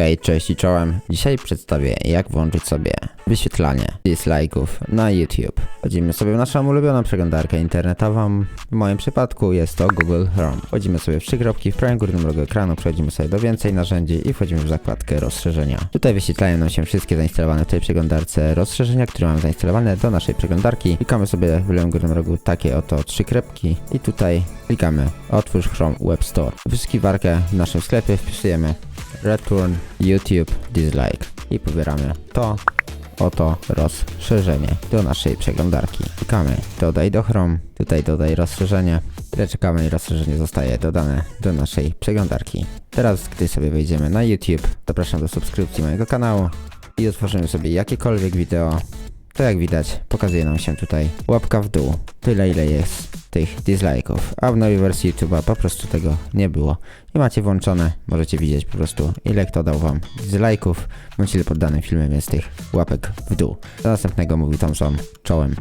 Hej, cześć i czołem. Dzisiaj przedstawię jak włączyć sobie wyświetlanie dislike'ów na YouTube. Wchodzimy sobie w naszą ulubioną przeglądarkę internetową. W moim przypadku jest to Google Chrome. Wchodzimy sobie w trzy kropki w prawym górnym rogu ekranu, przechodzimy sobie do więcej narzędzi i wchodzimy w zakładkę rozszerzenia. Tutaj wyświetlają nam się wszystkie zainstalowane w tej przeglądarce rozszerzenia, które mamy zainstalowane do naszej przeglądarki. Klikamy sobie w lewym górnym rogu takie oto trzy kropki i tutaj klikamy otwórz Chrome Web Store. Wyszukiwarkę w naszym sklepie wpisujemy Return YouTube Dislike i pobieramy to oto rozszerzenie do naszej przeglądarki. Klikamy dodaj do Chrome, tutaj dodaj rozszerzenie. Tyle czekamy i rozszerzenie zostaje dodane do naszej przeglądarki. Teraz gdy sobie wejdziemy na YouTube, zapraszam do subskrypcji mojego kanału i otworzymy sobie jakiekolwiek wideo. To jak widać pokazuje nam się tutaj łapka w dół, tyle ile jest tych dislike'ów, a w nowej wersji YouTube'a po prostu tego nie było. I macie włączone, możecie widzieć po prostu ile kto dał wam dislike'ów, bądź ile pod danym filmem jest tych łapek w dół. Do następnego mówi Thompson, czołem.